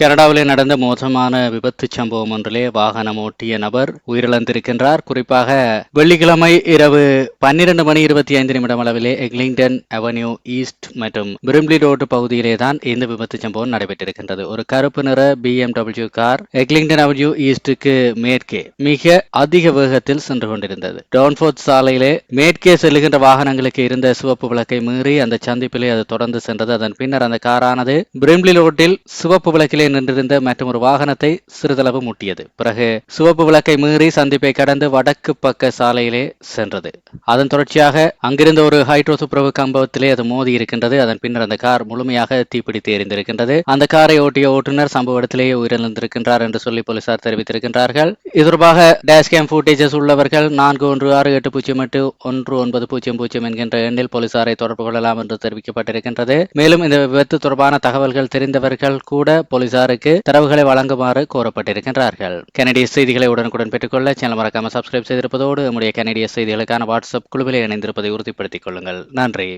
கனடாவிலே நடந்த மோசமான விபத்து சம்பவம் ஒன்றிலே வாகனம் ஓட்டிய நபர் உயிரிழந்திருக்கின்றார். குறிப்பாக வெள்ளிக்கிழமை இரவு பன்னிரண்டு மணி இருபத்தி ஐந்து நிமிடம் அளவிலே எக்லிங்டன் அவென்யூ ஈஸ்ட் மற்றும் பிரிம்லி ரோடு பகுதியிலே தான் இந்த விபத்து சம்பவம் நடைபெற்றிருக்கின்றது. ஒரு கருப்பு நிற பிஎம்டபிள்யூ கார் எக்லிங்டன் அவென்யூ ஈஸ்டுக்கு மேற்கே மிக அதிக வேகத்தில் சென்று கொண்டிருந்தது. டவுன்ஃபோர்ட் சாலையிலே மேற்கே செல்லுகின்ற வாகனங்களுக்கு இருந்த சிவப்பு விளக்கை மீறி அந்த சந்திப்பிலே அது தொடர்ந்து சென்றது. அதன் பின்னர் அந்த காரானது பிரிம்லி ரோட்டில் சிவப்பு விளக்கிலே நின்றிருந்த மற்றும் ஒரு வாகனத்தை சிறிதளவு முட்டியது. பிறகு சிவப்பு விளக்கை மீறி சந்திப்பை கடந்து வடக்கு பக்க சாலையிலே சென்றது. அதன் தொடர்ச்சியாக அங்கிருந்த ஒரு ஹைட்ரோ துப்புரவு கம்பத்திலே அது மோதி இருக்கின்றது. அதன் பின்னர் அந்த கார் முழுமையாக தீப்பிடித்து எரிந்திருக்கின்றது. அந்த காரை ஓட்டிய ஓட்டுநர் சம்பவ இடத்திலேயே உயிரிழந்திருக்கின்றார் என்று சொல்லி போலீசார் தெரிவித்திருக்கின்றார்கள். இது தொடர்பாக டேஷ்கேம் ஃபுட்டேஜஸ் உள்ளவர்கள் நான்கு ஒன்று ஆறு எட்டு பூஜ்ஜியம் எட்டு ஒன்று ஒன்பது பூஜ்ஜியம் பூஜ்ஜியம் என்கின்ற எண்ணில் போலீசாரை தொடர்பு கொள்ளலாம் என்று தெரிவிக்கப்பட்டிருக்கின்றது. மேலும் இந்த விபத்து தொடர்பான தகவல்கள் தெரிந்தவர்கள் கூட போலீசார் போலீசாருக்கு தரவுகளை வழங்குமாறு கோரப்பட்டிருக்கின்றார்கள். கனடிய செய்திகளை உடனுக்குடன் பெற்றுக்கொள்ள சேனல் மறக்காம சப்ஸ்கிரைப் செய்திருப்பதோடு நம்முடைய கனடிய செய்திகளுக்கான வாட்ஸ்அப் குழுவிலே இணைந்திருப்பதை உறுதிப்படுத்திக் கொள்ளுங்கள். நன்றி.